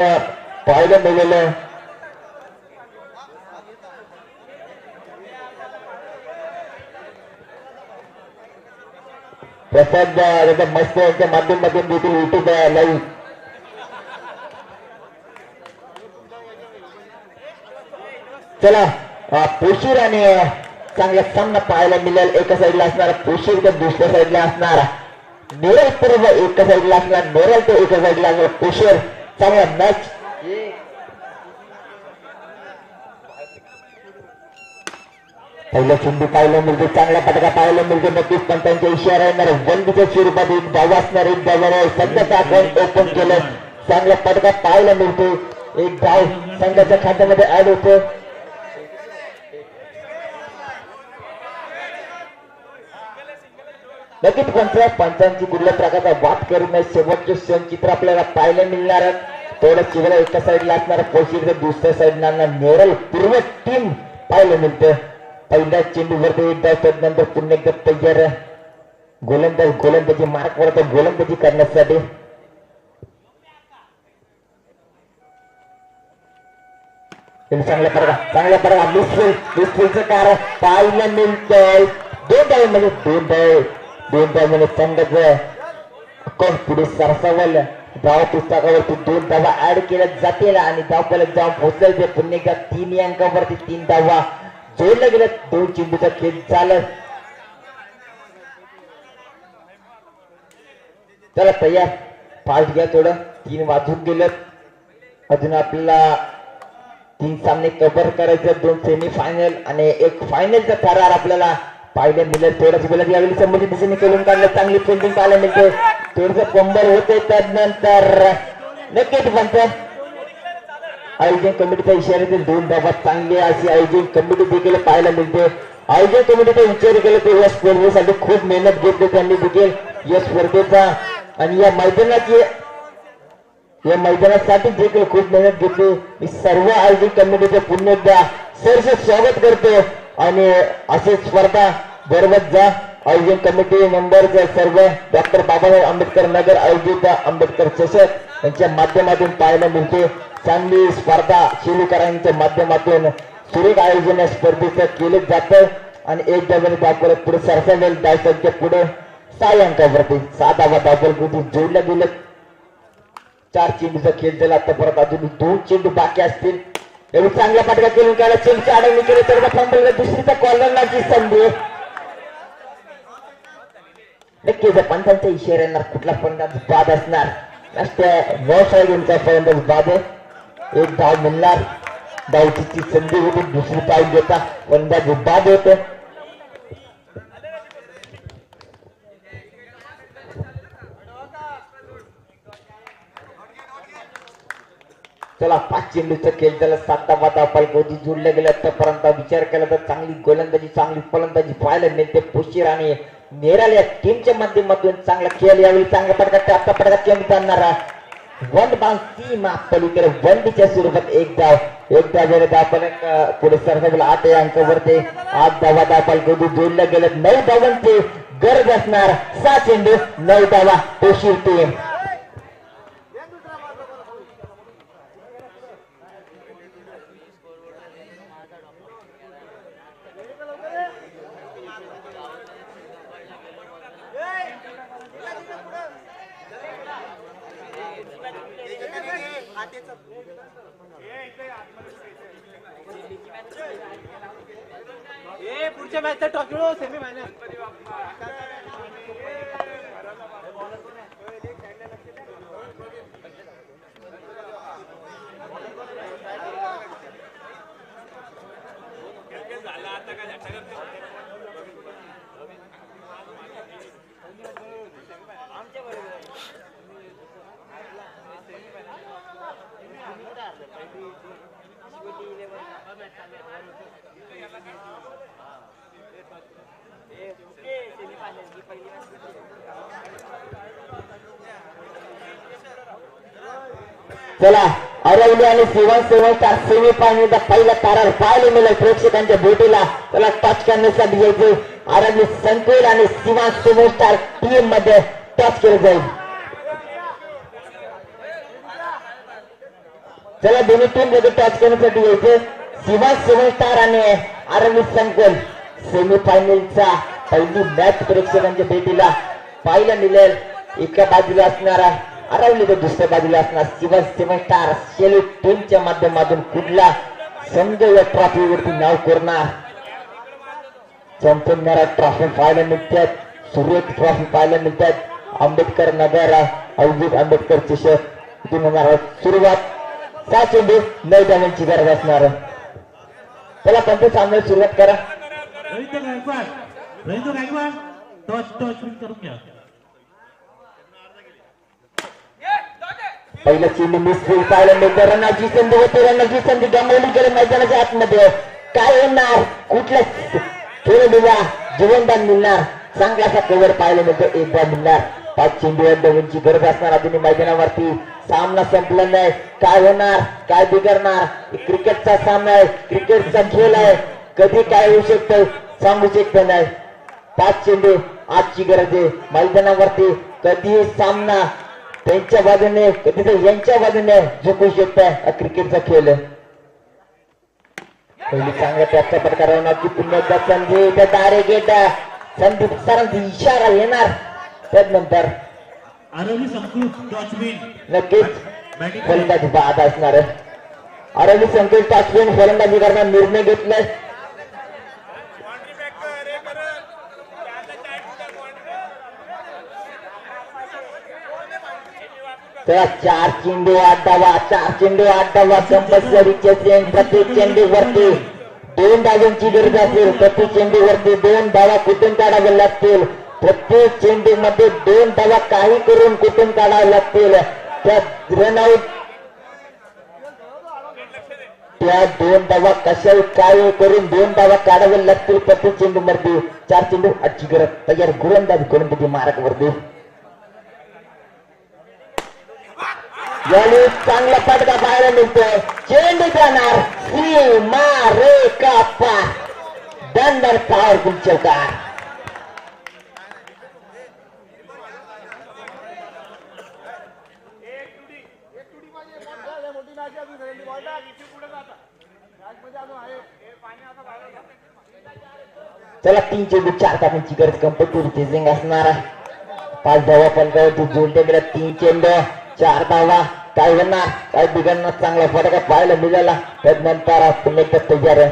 पाहायला मिळालेलं प्रसाद दादा मस्त यांच्या माध्यमातून देखील युट्यूब लाईव्ह चला पोशीर आणि चांगला सामना पाहायला मिळेल. एका साईडला असणारा पोशीर तर दुसऱ्या साईडला असणारा. नेरल पूर्व एका साईडला असणार नेरल तर एका साईडला असणार पोशीर. चांगला मॅच पहिला चेंडू पाहायला मिळतो चांगला पटका पाहायला मिळतो नक्कीच पण त्यांच्या इशारा येणार. बंदीच्या स्वरूपात एक धाव असणार एक डावर आहे सध्याचा अकाउंट ओपन केलं. चांगला पटका पाहायला मिळतो एक धाव संघाच्या खात्यामध्ये ऍड होतो. नक्कीच पंचा पंचांची कुठल्या प्रकारचा वाद करू नये शेवटचे क्षणचित्र आपल्याला पाहायला मिळणार थोडं चिवरा एका साईडला असणार पोशीर दुसऱ्या साईडला नेरल पूर्व टीम पाहायला मिळतं. पहिल्या चेंडूवरती एक डाव पुन्हा एकदा तयार गोलंदाज गोलंदाजी मार्क वरती गोलंदाजी करण्यासाठी. चांगल्या प्रकार चांगल्या प्रकार मिसफिल मिसफिलचं कारण पाहायला मिळतंय. दोन डाय म्हणजे दोन डाय दोन डाव म्हणजे संघ कोण पुढे सरसावल? धाव पुस्तकावरती दोन धावा ऍड केल्या जातील. आणि धाव परत जाऊन पोहोचले पुन्हा एकदा तीन अंकावरती तीन धावा जोडल्या गेल्या दोन चेंडूचा खेळ चालत चला तयार. फास्ट घ्या थोडं. तीन वाजून गेलं अजून आपल्याला तीन सामने कव्हर करायचे दोन सेमी फायनल आणि एक फायनलचा करार आपल्याला पाहायला मिळेल थोडंच बोलत यावेळी संबंधित दिशेने करून काढलं. चांगली फिल्डिंग पाहायला मिळते. थोडस कंबर होते त्यानंतर. नक्कीच म्हणतात आयोजन कमिटीच्या इशाऱ्यातील दोन धाबा चांगली अशी आयोजन कमिटी देखील पाहायला मिळते. आयोजन कमिटीचा विचार केला तर या स्पर्धेसाठी खूप मेहनत घेतली त्यांनी देखील. या स्पर्धेचा आणि या मैदानाची या मैदानासाठी देखील खूप मेहनत घेतली. मी सर्व आयोजन कमिटीचे पुन्हा एकदा सरस स्वागत करतो. आणि असे स्पर्धा भरवत जा. आयोजन कमिटी मेंबरचे सर्व डॉक्टर बाबासाहेब आंबेडकर नगर आयोजित आंबेडकर चषक यांच्या माध्यमातून पाहायला मिळते. चांगली स्पर्धा शिलीकरांच्या माध्यमातून सुरेख आयोजन स्पर्धेचं केलं जातं. आणि एक डझन दाखवलं पुढे सरसावेल डायसच्या पुढे सहा अंकावरती सात आवा दाखल कृती जोडल्या गेलं चार चेंडूचा खेळ झाला. आता परत अजून दोन चेंडू बाकी असतील. एवढी चांगला पटका केली त्याला चेंडूची अडवणी केली तर फंबल दुसरीचा कॉर्नरची संधी नक्कीच या इशारा येणार कुठला फलंदाज बाद असणार. नसत्या व्यवसाय गेमचा फलंदाज बाद आहे. एक धाव मिळणार. धावची संधी होती दुसरी धाव घेता फलंदाज बाद होतो. त्याला पाच चेंडूचा खेळ त्याला सात वादा धाव कधी जोडल्या गेल्या. आतापर्यंत विचार केला तर चांगली गोलंदाजी चांगली फलंदाजी पाहायला मिळते. पुशीर आणि नेराल या टीमच्या माध्यमातून चांगला खेळ यावेळी चांगला पडका आता पडका कमी जाणारा वन बाल सीमा पलीकडे वनडीच्या स्वरूपात एक धाव एक धाव जर धाव पुढे सरसावला आठ या अंकावरती आठ धावा धाव कधी जोडल्या गेल्यात. नऊ धावांचे गरज असणार सहा चेंडू नऊ धावा. पोशीर टीम पुढच्या मॅचचा टॉकिलो सेमी फायनल चला अरवली आणि सेवन सेवन स्टार सेमी फायनलचा पहिला तारा पाहायला मिळेल प्रेक्षकांच्या भेटीला. त्याला टच करण्यासाठी यायचे अरवली संकुल आणि सिवान सेवन स्टार टीममध्ये टच केलं जाईल. चला दोन्ही टीममध्ये टच करण्यासाठी यायचे शिवा सेवन स्टार आणि अरविंद संकुल सेमीफायनलचा पहिली मॅच प्रेक्षकांच्या म्हणजे भेटीला पाहायला मिळेल एका बाजूला असणारा अरवली तर दुसऱ्या बाजूला असणार. शिवा सेवन स्टार सेलू टीमच्या माध्यमातून कुठला संघ या ट्रॉफीवरती नाव करणार? चंपणारा ट्रॉफी पाहायला मिळतात सुरेख ट्रॉफी पाहायला मिळतात आंबेडकर नगर अवजित आंबेडकर चषक. इथून होणार सुरुवात. सात चेंडू नऊ धावांची गरज असणार. चला पंच सामन्याला सुरुवात करा. Ravindra Gaikwad Ravindra Gaikwad toss toss win करून घ्या. पहिलं चेंडू मिस होईल पाहायला मिळतं रनाची संधी होते रनाची संधी गमावली गेली मैदानाच्या आतमध्ये. काय होणार? कुठल्या खेळाडूला जीवनदान मिळणार? चांगलासा कव्हर पाहायला मिळतो एकदा मिळणार. पाच चेंडूवर दोनची गरज असणार अजून मैदानावरती. सामना संपला नाही काय होणार? काय बिघडणार? क्रिकेटचा सामना आहे. क्रिकेटचा खेळ आहे. कधी काय होऊ शकतं? सांगू शकत नाही. पाच चेंडू आजची गरज आहे. मैदानावरती कधी सामना त्यांच्या बाजूने कधी तर यांच्या बाजूने झुकू शकताय हा क्रिकेटचा खेळ. आहे. पहिली चांगल्या त्याच्या प्रकाराची पुन्हा संधी. त्या दारे गेट संदीप सरांचा इशारा येणार. त्यानंतर आरवली संस्कृत नक्कीच फलंदाजी बाद असणार आहे. अरविंद संकेत टाचवेन फलंदाजी करणार निर्णय घेतलाय तेव्हा चार चेंडू आठ डावा चार चेंडू आठ डावा कंपल्सरीचे चेंड प्रत्येक चेंडू वरती दोन डावांची गरज असेल प्रत्येक चेंडू वरती दोन डावा कुठून काढावे लागतील? प्रत्येक चेंडू मध्ये दोन डावा काही करून कुठून काढावे लागतील? त्या रनआउट त्या दोन डावा कशा काय करून दोन डावा काढावे लागतील प्रत्येक चेंडू मध्ये चार चेंडू आठची गरज तयार गोलंदाजी करून यावेळी चांगला फटका पाहायला मिळतोय. चेंडू जाणार सीमा रेखा पार. दंडर पॉवरफुल चौकार चला तीन चेंडू चार टाकण्याची गरज कंपल्सरी चेसिंग असणार पाच धावा पंधरा जोडले गेल्या तीन चेंडू चार धावा काय होणार? काय बिघडणार? चांगला फटका पाहायला मिळाला. त्यानंतर पुन्हा एकदा तयार आहे